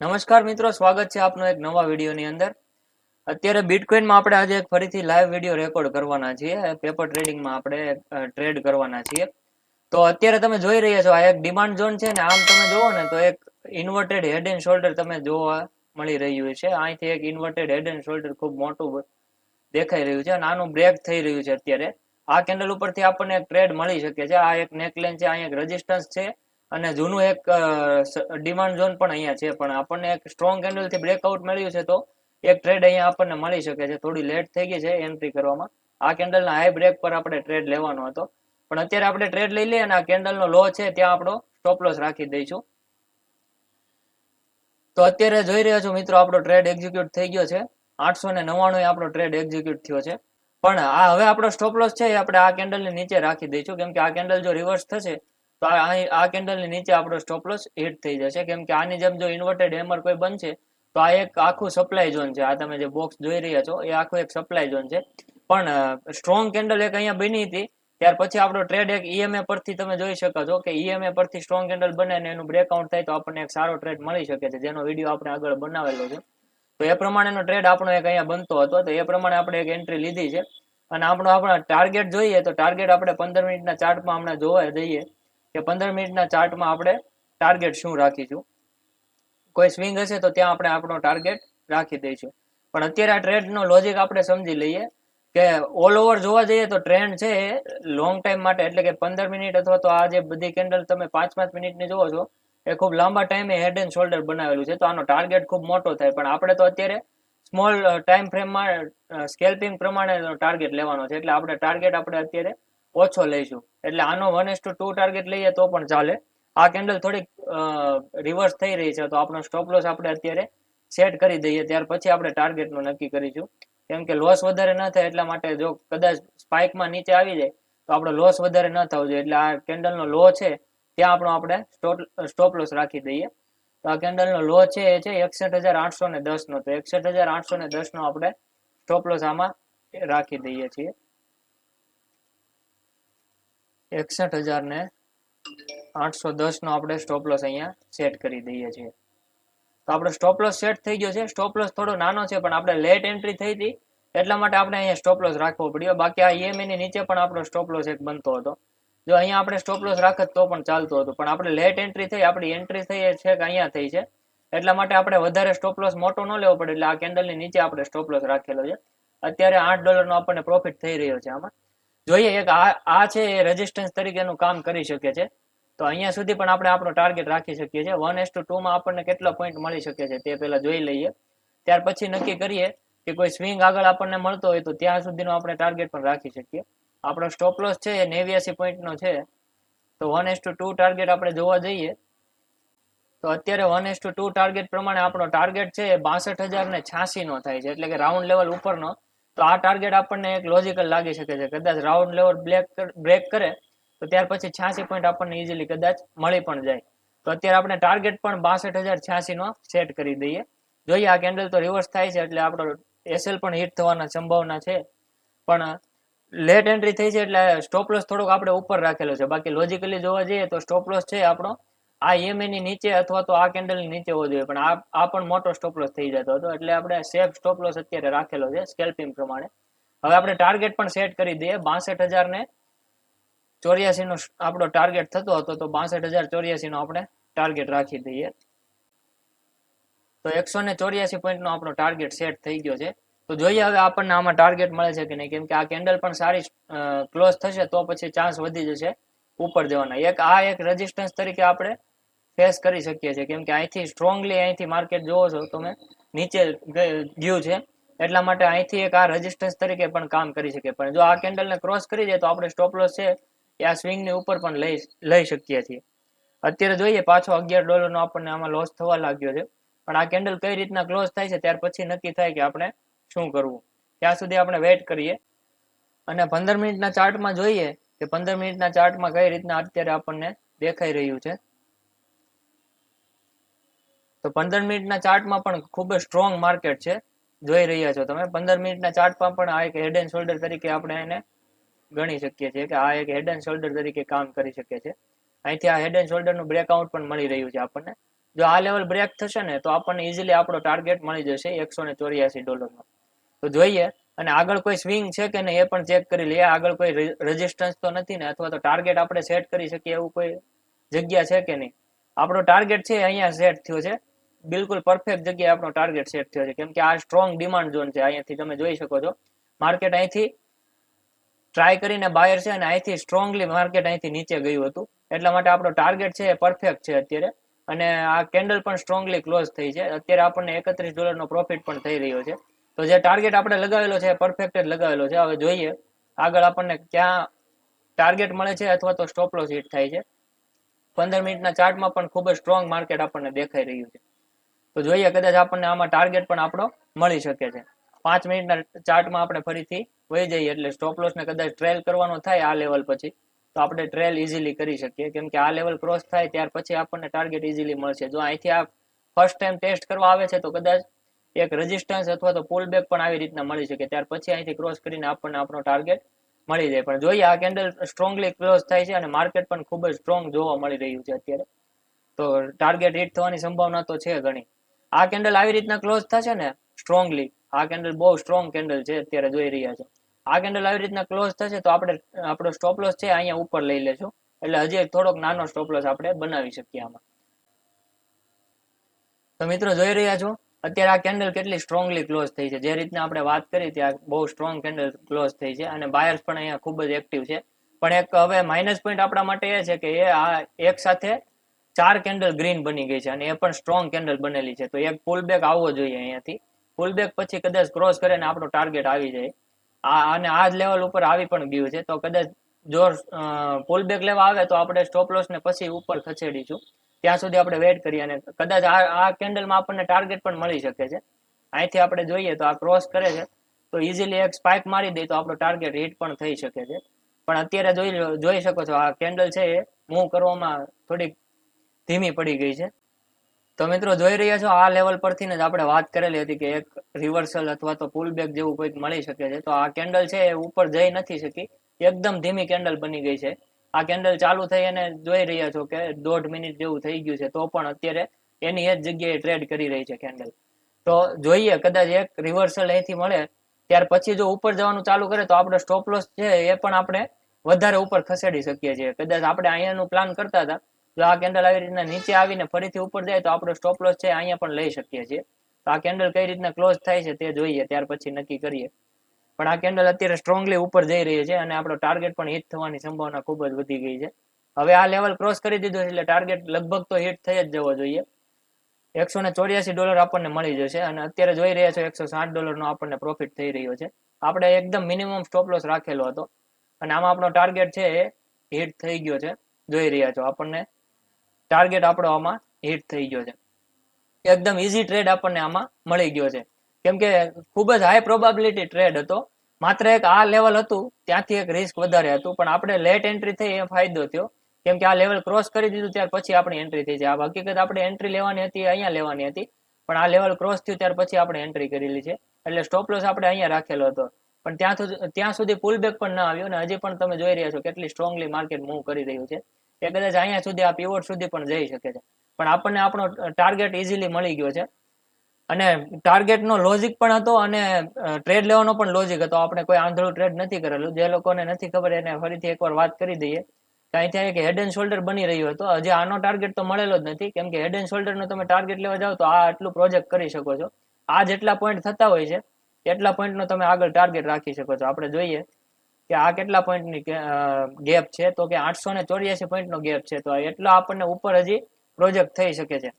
નમસ્કાર મિત્રો, સ્વાગત છે આપનો એક નવા વિડીયોની અંદર. અત્યારે બિટકોઇનમાં આપણે આજે એક ફરીથી લાઈવ વીડિયો રેકોર્ડ કરવાના છીએ. પેપર ટ્રેડિંગમાં આપણે ટ્રેડ કરવાના છીએ. તો અત્યારે તમે જોઈ રહ્યા છો, આ એક ડિમાન્ડ ઝોન છે ને, આમ તમે જોવો ને, તો એક ઇન્વર્ટેડ હેડ એન્ડ શોલ્ડર તમે જોવા મળી રહ્યું છે. અહીંથી એક ઇન્વર્ટેડ હેડ એન્ડ શોલ્ડર ખૂબ મોટું દેખાઈ રહ્યું છે અને આનું બ્રેક થઈ રહ્યું છે અત્યારે. આ કેન્ડલ ઉપરથી આપણને એક ટ્રેડ મળી શકે છે. આ એક નેકલેન છે અહીં એક રેઝિસ્ટન્સ છે. અને જૂનું એક ડિમાન્ડ ઝોન પણ અહીંયા છે, પણ આપણને એક સ્ટ્રોંગ કેન્ડલથી બ્રેકઆઉટ મળ્યું છે, તો એક ટ્રેડ અહીંયા આપણને મળી શકે છે. થોડી લેટ થઈ ગઈ છે એન્ટ્રી કરવામાં. આ કેન્ડલના હાઈ બ્રેક પર આપણે ટ્રેડ લેવાનો હતો. પણ અત્યારે આપણે ટ્રેડ લઈ લઈએ અને આ કેન્ડલનો લો છે, ત્યાં આપણો સ્ટોપ લોસ રાખી દઈશું. તો અત્યારે જોઈ રહ્યા છો મિત્રો, આપણો ટ્રેડ એક્ઝિક્યુટ થઈ ગયો છે. આઠસો ને નવ્વાણું આપણો ટ્રેડ એક્ઝિક્યુટ થયો છે. પણ આ હવે આપણો સ્ટોપ લોસ છે, એ આપણે આ કેન્ડલની નીચે રાખી દઈશું. કેમ કે આ કેન્ડલ જો રિવર્સ થશે તો અહીં આ કેન્ડલની નીચે આપણો સ્ટોપ લોસ હિટ થઈ જશે. કેમ કે આની જેમ જો ઇન્વર્ટેડ હેમર કોઈ બનશે, તો આ એક આખું સપ્લાય ઝોન છે. આ તમે જે બોક્સ જોઈ રહ્યા છો, એ આખું એક સપ્લાય ઝોન છે. પણ સ્ટ્રોંગ કેન્ડલ એક અહીંયા બની હતી. ત્યાર પછી આપણો ટ્રેડ એક ઈએમએ પરથી તમે જોઈ શકો છો કે ઈએમએ પરથી સ્ટ્રોંગ કેન્ડલ બને અને એનું બ્રેકઆઉટ થાય તો આપણને એક સારો ટ્રેડ મળી શકે છે. જેનો વીડિયો આપણે આગળ બનાવેલો છે. તો એ પ્રમાણેનો ટ્રેડ આપણો એક અહીંયા બનતો હતો. તો એ પ્રમાણે આપણે એક એન્ટ્રી લીધી છે. અને આપણો આપણા ટાર્ગેટ જોઈએ તો ટાર્ગેટ આપણે પંદર મિનિટના ચાર્ટમાં હમણાં જોવા જઈએ. કે પંદર મિનિટના ચાર્ટમાં આપણે ટાર્ગેટ શું રાખીશું? કોઈ સ્વિંગ હશે તો ત્યાં આપણે આપણો ટાર્ગેટ રાખી દઈશું. પણ અત્યારે આ ટ્રેડનો લોજિક આપણે સમજી લઈએ કે ઓલ ઓવર જોવા જઈએ તો ટ્રેન્ડ છે એ લોંગ ટાઈમ માટે, એટલે કે પંદર મિનિટ અથવા તો આ જે બધી કેન્ડલ તમે પાંચ પાંચ મિનિટની જોવો છો, એ ખૂબ લાંબા ટાઈમે હેડ એન્ડ શોલ્ડર બનાવેલું છે. તો આનો ટાર્ગેટ ખૂબ મોટો થાય. પણ આપણે તો અત્યારે સ્મોલ ટાઈમ ફ્રેમમાં સ્કેલ્પિંગ પ્રમાણે ટાર્ગેટ લેવાનો છે. એટલે આપણે ટાર્ગેટ આપણે અત્યારે ઓછો લઈશું. એટલે આનો one is to two target લઈએ તો પણ ચાલે. આ કેન્ડલ થોડીક રિવર્સ થઈ રહી છે, તો આપણો સ્ટોપ લોસ આપણે અત્યારે સેટ કરી દઈએ. ત્યાર પછી આપણે ટાર્ગેટનું નક્કી કરીશું. કેમ કે લોસ વધારે ન થાય એટલા માટે જો કદાચ સ્પાઇકમાં નીચે આવી જાય, તો આપણો લોસ વધારે ન થવો જોઈએ. એટલે આ કેન્ડલનો લો છે, ત્યાં આપણો આપણે સ્ટોપ લોસ રાખી દઈએ. તો આ કેન્ડલનો લો છે, એ છે એકસઠ હજાર આઠસો ને દસ નો તો એકસઠ હજાર આઠસો ને દસ નો આપણે સ્ટોપ લોસ આમાં રાખી દઈએ છીએ. એકસઠ હજાર ને આઠસો દસ નો આપણે સ્ટોપ લોસ અહીંયા સેટ કરી દઈએ છીએ. તો આપણો સ્ટોપ લોસ સેટ થઈ ગયો છે. સ્ટોપ લોસ થોડો નાનો છે, પણ આપણે લેટ એન્ટ્રી થઈ હતી. એટલા માટે આપણે અહીંયા સ્ટોપ લોસ રાખવો પડ્યો. બાકી આ ઈએમઆઈની નીચે પણ આપણો સ્ટોપ લોસ એક બનતો હતો. જો અહીંયા આપણે સ્ટોપ રાખત તો પણ ચાલતો હતો. પણ આપણે લેટ એન્ટ્રી થઈ, આપણી એન્ટ્રી થઈ છે કે અહીંયા થઈ છે. એટલા માટે આપણે વધારે સ્ટોપ લોસ મોટો ન લેવો પડે. એટલે આ કેન્ડલની નીચે આપણે સ્ટોપ લોસ રાખેલો છે. અત્યારે આઠ ડોલરનો આપણને પ્રોફિટ થઈ રહ્યો છે આમાં. જોઈએ એક આ આ છે એ રેઝિસ્ટન્સ તરીકેનું કામ કરી શકે છે. તો અહીંયા સુધી પણ આપણે આપણો ટાર્ગેટ રાખી શકીએ છીએ. વન એસ ટુ ટુમાં આપણને કેટલા પોઈન્ટ મળી શકે છે તે પહેલાં જોઈ લઈએ. ત્યાર પછી નક્કી કરીએ કે કોઈ સ્વિંગ આગળ આપણને મળતો હોય તો ત્યાં સુધીનો આપણે ટાર્ગેટ પણ રાખી શકીએ. આપણો સ્ટોપ લોસ છે એ નેવ્યાસી પોઈન્ટનો છે. તો one is to two target આપણે જોવા જઈએ. તો અત્યારે one is to two target પ્રમાણે આપણો ટાર્ગેટ છે એ બાસઠ હજાર ને છ્યાસી નો થાય છે. એટલે કે રાઉન્ડ લેવલ ઉપરનો તો આ ટાર્ગેટ આપણને એક લોજિકલ લાગી શકે છે. કદાચ રાઉન્ડ લેવલ બ્લેક બ્રેક કરે, તો ત્યાર પછી છ્યાસી પોઈન્ટ આપણને ઇઝીલી કદાચ મળી પણ જાય. તો અત્યારે આપણે ટાર્ગેટ પણ બાસઠ હજાર છ્યાસી નો સેટ કરી દઈએ. જોઈએ આ કેન્ડલ તો રિવર્સ થાય છે એટલે આપણો એસએલ પણ હિટ થવાના સંભાવના છે. પણ લેટ એન્ટ્રી થઈ છે એટલે સ્ટોપ લોસ થોડોક આપણે ઉપર રાખેલો છે. બાકી લોજિકલી જોવા જઈએ તો સ્ટોપ લોસ છે આપણો આ ઈએમએ ની નીચે અથવા તો આ કેન્ડલની નીચે હોવો જોઈએ. પણ આ આ પણ મોટો સ્ટોપ લોસ થઈ જતો હતો. એટલે આપણે સેફ સ્ટોપ અત્યારે રાખેલો છે સ્કેલ્પિંગ પ્રમાણે. હવે આપણે ટાર્ગેટ પણ સેટ કરી દઈએ. બાસઠ હજાર ને ચોર્યાસી નો આપણો ટાર્ગેટ થતો હતો, તો બાસઠ હજાર ચોર્યાસી નો આપણે ટાર્ગેટ રાખી દઈએ. તો એકસો ને ચોર્યાસી પોઈન્ટ નો આપણો ટાર્ગેટ સેટ થઈ ગયો છે. તો જોઈએ હવે આપણને આમાં ટાર્ગેટ મળે છે કે નહીં. કેમ કે આ કેન્ડલ પણ સારી ક્લોઝ થશે તો પછી ચાન્સ વધી જશે ઉપર જવાના. એક, આ એક રેઝિસ્ટન્સ તરીકે આપણે ફેસ કરી શકીએ છીએ. કેમ કે અહીંથી સ્ટ્રોંગલી અહીંથી માર્કેટ જોવો છો તમે, નીચે ગયું છે. એટલા માટે અહીંથી એક આ રેઝિસ્ટન્સ તરીકે પણ કામ કરી શકે પણ જો આ કેન્ડલને ક્રોસ કરી જાય તો આપણે સ્ટોપ લોસ છે એ આ સ્વિંગની ઉપર પણ લઈ લઈ શકીએ છીએ. અત્યારે જોઈએ પાછો અગિયાર ડોલરનો આપણને આમાં લોસ થવા લાગ્યો છે. પણ આ કેન્ડલ કઈ રીતના ક્લોઝ થાય છે ત્યાર પછી નક્કી થાય કે આપણે શું કરવું. ત્યાં સુધી આપણે વેઇટ કરીએ. અને પંદર મિનિટના ચાર્ટમાં જોઈએ કે પંદર મિનિટના ચાર્ટમાં કઈ રીતના અત્યારે આપણને દેખાઈ રહ્યું છે. તો પંદર મિનિટના ચાર્ટમાં પણ ખૂબ જ સ્ટ્રોંગ માર્કેટ છે. જોઈ રહ્યા છો તમે, પંદર મિનિટના ચાર્ટમાં પણ આ એક હેડ એન્ડ શોલ્ડર તરીકે આપણે એને ગણી શકીએ છીએ કે આ એક હેડ એન્ડ શોલ્ડર તરીકે કામ કરી શકે છે અહીંથી આ હેડ એન્ડ શોલ્ડરનું બ્રેકઆઉટ પણ મળી રહ્યું છે આપણને. જો આ લેવલ બ્રેક થશે ને, તો આપણને ઇઝીલી આપણો ટાર્ગેટ મળી જશે એકસો ને ચોર્યાસી ડોલરનો તો જોઈએ, અને આગળ કોઈ સ્વિંગ છે કે નહીં એ પણ ચેક કરી લઈએ. આગળ કોઈ રેઝિસ્ટન્સ તો નથી ને, અથવા તો ટાર્ગેટ આપણે સેટ કરી શકીએ એવું કોઈ જગ્યા છે કે નહીં? આપણો ટાર્ગેટ છે અહીંયા સેટ થયો છે. બિલકુલ પરફેક્ટ જગ્યાએ આપણો ટાર્ગેટ સેટ થયો છે. કેમ કે આ સ્ટ્રોંગ ડિમાન્ડ ઝોન છે. અહીંયાથી તમે જોઈ શકો છો. માર્કેટ અહીંથી ટ્રાય કરીને બાયર છે અને અહીંથી સ્ટ્રોંગલી માર્કેટ અહીંથી નીચે ગયું હતું. એટલા માટે આપણો ટાર્ગેટ છે એ પરફેક્ટ છે અત્યારે. અને આ કેન્ડલ પણ સ્ટ્રોંગલી ક્લોઝ થઈ છે. અત્યારે આપણને એકત્રીસ ડોલરનો પ્રોફિટ પણ થઈ રહ્યો છે. તો જે ટાર્ગેટ આપણે લગાવેલો છે પરફેક્ટ જ લગાવેલો છે. હવે જોઈએ આગળ આપણને ક્યાં ટાર્ગેટ મળે છે અથવા તો સ્ટોપ લોસ હિટ થાય છે. પંદર મિનિટના ચાર્ટમાં પણ ખૂબ જ સ્ટ્રોંગ માર્કેટ આપણને દેખાઈ રહ્યું છે. તો જોઈએ, કદાચ આપણને આમાં ટાર્ગેટ પણ આપણો મળી શકે છે. પાંચ મિનિટના ચાર્ટમાં આપણે ફરીથી વહી જઈએ, એટલે સ્ટોપ લોસને કદાચ ટ્રેલ કરવાનો થાય આ લેવલ પછી, તો આપણે ટ્રેલ ઇઝીલી કરી શકીએ. કેમ કે આ લેવલ ક્રોસ થાય, ત્યાર પછી આપણને ટાર્ગેટ ઇઝીલી મળશે. જો અહીંથી આ ફર્સ્ટ ટાઈમ ટેસ્ટ કરવા આવે છે, તો કદાચ એક રેઝિસ્ટન્સ અથવા તો પુલ બેક પણ આવી રીતના મળી શકે. ત્યાર પછી અહીંથી ક્રોસ કરીને આપણને આપણો ટાર્ગેટ મળી જાય. પણ જોઈએ, આ કેન્ડલ સ્ટ્રોંગલી ક્લોઝ થાય છે અને માર્કેટ પણ ખૂબ જ સ્ટ્રોંગ જોવા મળી રહ્યું છે અત્યારે. તો ટાર્ગેટ હિટ થવાની સંભાવના તો છે ઘણી. આ કેન્ડલ આવી રીતના ક્લોઝ થશે ને સ્ટ્રોંગલી આ કેન્ડલ બહુ સ્ટ્રોંગ કેન્ડલ છે, અત્યારે જોઈ રહ્યા છે. આ કેન્ડલ આવી રીતના ક્લોઝ થશે તો આપણે, આપણો સ્ટોપ છે અહીંયા ઉપર લઈ લેશું એટલે હજી થોડોક નાનો સ્ટોપ આપણે બનાવી શકીએ આમાં. તો મિત્રો જોઈ રહ્યા છો, અત્યારે આ કેન્ડલ કેટલી સ્ટ્રોંગલી ક્લોઝ થઈ છે. જે રીતના આપણે વાત કરી ત્યાં બહુ સ્ટ્રોંગ કેન્ડલ ક્લોઝ થઈ છે અને બાયર્સ પણ અહીંયા ખૂબ જ એક્ટિવ છે. પણ એક હવે માઇનસ પોઈન્ટ આપણા માટે એ છે કે એ આ એક સાથે ચાર કેન્ડલ ગ્રીન બની ગઈ છે અને એ પણ સ્ટ્રોંગ કેન્ડલ બનેલી છે. તો એક પુલ બેક આવવો જોઈએ અહીંયાથી. પુલ બેક પછી કદાચ ક્રોસ કરે ને આપણો ટાર્ગેટ આવી જાય. આ અને આ જ લેવલ ઉપર આવી પણ ગયું છે. તો કદાચ જો પુલ બેક લેવા આવે તો આપણે સ્ટોપ લોસ ને પછી ઉપર ખસેડીશું. ત્યાં સુધી આપણે વેઇટ કરીએ અને કદાચ આ આ કેન્ડલમાં આપણને ટાર્ગેટ પણ મળી શકે છે. અહીંથી આપણે જોઈએ તો આ ક્રોસ કરે છે. તો ઇઝીલી એક સ્પાઇક મારી દે તો આપણો ટાર્ગેટ હિટ પણ થઈ શકે છે. પણ અત્યારે જોઈ જોઈ શકો છો આ કેન્ડલ છે એ. મૂવ કરવામાં થોડીક ધીમી પડી ગઈ છે. તો મિત્રો જોઈ રહ્યા છો, આ લેવલ પરથી જ આપણે વાત કરેલી હતી કે એક રિવર્સલ અથવા તો પુલ બેક જેવું કોઈક મળી શકે છે. તો આ કેન્ડલ છે એ ઉપર જઈ નથી શકી. એકદમ ધીમી કેન્ડલ બની ગઈ છે. આ કેન્ડલ ચાલુ થઈ અને જોઈ રહ્યા છો કે દોઢ મિનિટ જેવું થઈ ગયું છે. તો પણ અત્યારે એની એ જ જગ્યાએ ટ્રેડ કરી રહી છે કેન્ડલ તો જોઈએ, કદાચ એક રિવર્સલ અહીંથી મળે, ત્યાર પછી જો ઉપર જવાનું ચાલુ કરે તો આપણો સ્ટોપ લોસ છે એ પણ આપણે વધારે ઉપર ખસેડી શકીએ છીએ. કદાચ આપણે અહીંયાનું પ્લાન કરતા હતા જો આ કેન્ડલ આવી રીતના નીચે આવીને ફરીથી ઉપર જાય તો આપણો સ્ટોપ લોસ છે, અહીંયા પણ લઈ શકીએ છીએ. તો આ કેન્ડલ કઈ રીતના ક્લોઝ થાય છે તે જોઈએ, ત્યાર પછી નક્કી કરીએ. પણ આ કેન્ડલ અત્યારે સ્ટ્રોંગલી ઉપર જઈ રહી છે અને આપણો ટાર્ગેટ પણ હિટ થવાની સંભાવના ખૂબ જ વધી ગઈ છે. હવે આ લેવલ ક્રોસ કરી દીધું એટલે ટાર્ગેટ લગભગ તો હિટ થઈ જ જવો જોઈએ. એકસો ને ચોર્યાસી ડોલર આપણને મળી જશે અને અત્યારે જોઈ રહ્યા છો એકસો સાઠ ડોલરનો આપણને પ્રોફિટ થઈ રહ્યો છે. આપણે એકદમ મિનિમમ સ્ટોપ લોસ રાખેલો હતો. અને આમાં આપણો ટાર્ગેટ છે એ હિટ થઈ ગયો છે. જોઈ રહ્યા છો આપણને. ટાર્ગેટ આપણો આમાં હિટ થઈ ગયો છે. એકદમ ઇઝી ટ્રેડ આપણને આમાં મળી ગયો છે. કેમ કે ખૂબ જ હાઈ પ્રોબાબિલિટી ટ્રેડ હતો. માત્ર એક આ લેવલ હતું, ત્યાંથી એક રિસ્ક વધારે હતું. પણ આપણે લેટ એન્ટ્રી થઈ એ ફાયદો થયો. કેમ કે આ લેવલ ક્રોસ કરી દીધું, ત્યાર પછી આપણી એન્ટ્રી થઈ છે. આ હકીકત આપણે એન્ટ્રી લેવાની હતી, અહીંયા લેવાની હતી. પણ આ લેવલ ક્રોસ થયું, ત્યાર પછી આપણે એન્ટ્રી કરેલી છે. એટલે સ્ટોપ લોસ આપણે અહીંયા રાખેલો હતો. પણ ત્યાં ત્યાં સુધી પુલ બેક પણ ના આવ્યો અને હજી પણ તમે જોઈ રહ્યા છો કેટલી સ્ટ્રોંગલી માર્કેટ મૂવ કરી રહ્યું છે. એ કદાચ અહીંયા સુધી આ પીવોટ સુધી પણ જઈ શકે છે. પણ આપણને આપણો ટાર્ગેટ ઇઝીલી મળી ગયો છે. અને ટાર્ગેટનો લોજિક પણ હતો અને ટ્રેડ લેવાનો પણ લોજિક હતો. આપણે કોઈ આંધળું ટ્રેડ નથી કરેલું. જે લોકોને નથી ખબર એને ફરીથી એકવાર વાત કરી દઈએ. કાંઈ ત્યાં કે હેડ એન્ડ શોલ્ડર બની રહ્યો હતો. હજી આનો ટાર્ગેટ તો મળેલો જ નથી. કેમ કે હેડ એન્ડ શોલ્ડરનો તમે ટાર્ગેટ લેવા જાઓ તો આ આટલું પ્રોજેક્ટ કરી શકો છો. આ જેટલા પોઈન્ટ થતા હોય છે, એટલા પોઈન્ટનો તમે આગળ ટાર્ગેટ રાખી શકો છો. આપણે જોઈએ કે આ કેટલા પોઈન્ટની ગેપ છે? તો કે આઠસો ને ચોર્યાસી પોઈન્ટનો ગેપ છે. તો એટલો આપણને ઉપર હજી પ્રોજેક્ટ થઈ શકે છે.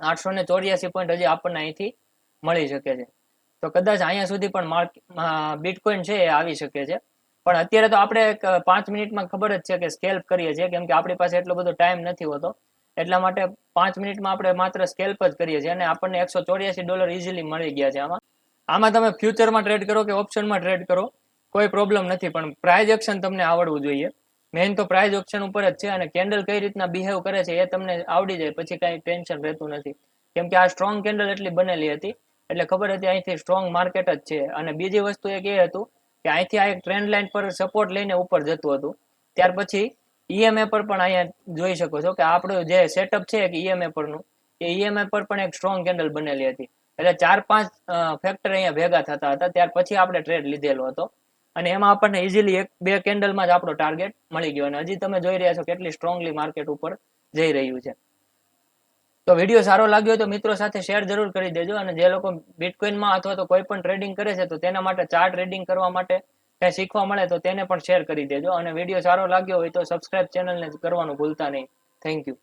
આઠસો ને ચોર્યાસી પોઈન્ટ હજી આપણને અહીંથી મળી શકે છે. તો કદાચ અહીંયા સુધી પણ માર્ક બિટકોઈન છે એ આવી શકે છે. પણ અત્યારે તો આપણે પાંચ મિનિટમાં ખબર જ છે કે સ્કેલ્પ કરીએ છીએ. કેમ કે આપણી પાસે એટલો બધો ટાઈમ નથી હોતો. એટલા માટે પાંચ મિનિટમાં આપણે માત્ર સ્કેલ્પ જ કરીએ છીએ અને આપણને એકસો ચોર્યાસી ડોલર ઇઝીલી મળી ગયા છે આમાં. આમાં તમે ફ્યુચરમાં ટ્રેડ કરો કે ઓપ્શનમાં ટ્રેડ કરો? કોઈ પ્રોબ્લેમ નથી, પણ પ્રાઇઝ એક્શન તમને આવડવું જોઈએ. મેઇન તો પ્રાઇઝ ઓપ્શન ઉપર જ છે અને કેન્ડલ કઈ રીતના બિહેવ કરે છે એ તમને આવડી જાય, પછી કાંઈ ટેન્શન રહેતું નથી. કેમ કે આ સ્ટ્રોંગ કેન્ડલ એટલી બનેલી હતી, એટલે ખબર હતી અહીંથી સ્ટ્રોંગ માર્કેટ જ છે. અને બીજી વસ્તુ એક એ હતું કે અહીંથી આ એક ટ્રેન્ડ લાઇન પર સપોર્ટ લઈને ઉપર જતું હતું. ત્યાર પછી ઈએમએ પર પણ અહીંયા જોઈ શકો છો કે આપણું જે સેટઅપ છે કે ઈએમએ પરનું, એ ઈએમઆઈ પર પણ એક સ્ટ્રોંગ કેન્ડલ બનેલી હતી. એટલે ચાર પાંચ ફેક્ટર અહીંયા ભેગા થતા હતા. ત્યાર પછી આપણે ટ્રેડ લીધેલો હતો. અને એમાં આપણને ઇઝીલી એક, બે કેન્ડલમાં જ આપણો ટાર્ગેટ મળી ગયો. અને હજી તમે જોઈ રહ્યા છો કેટલી સ્ટ્રોંગલી માર્કેટ ઉપર જઈ રહ્યું છે. તો વીડિયો સારો લાગ્યો તો મિત્રો સાથે શેર જરૂર કરી દેજો. અને જે લોકો બિટકોઇનમાં અથવા તો કોઈ પણ ટ્રેડિંગ કરે છે તો તેના માટે ચાર્ટ ટ્રેડિંગ કરવા માટે કંઈ શીખવા મળે તો તેને પણ શેર કરી દેજો. અને વીડિયો સારો લાગ્યો હોય તો સબસ્ક્રાઇબ ચેનલને કરવાનું ભૂલતા નહીં. Thank you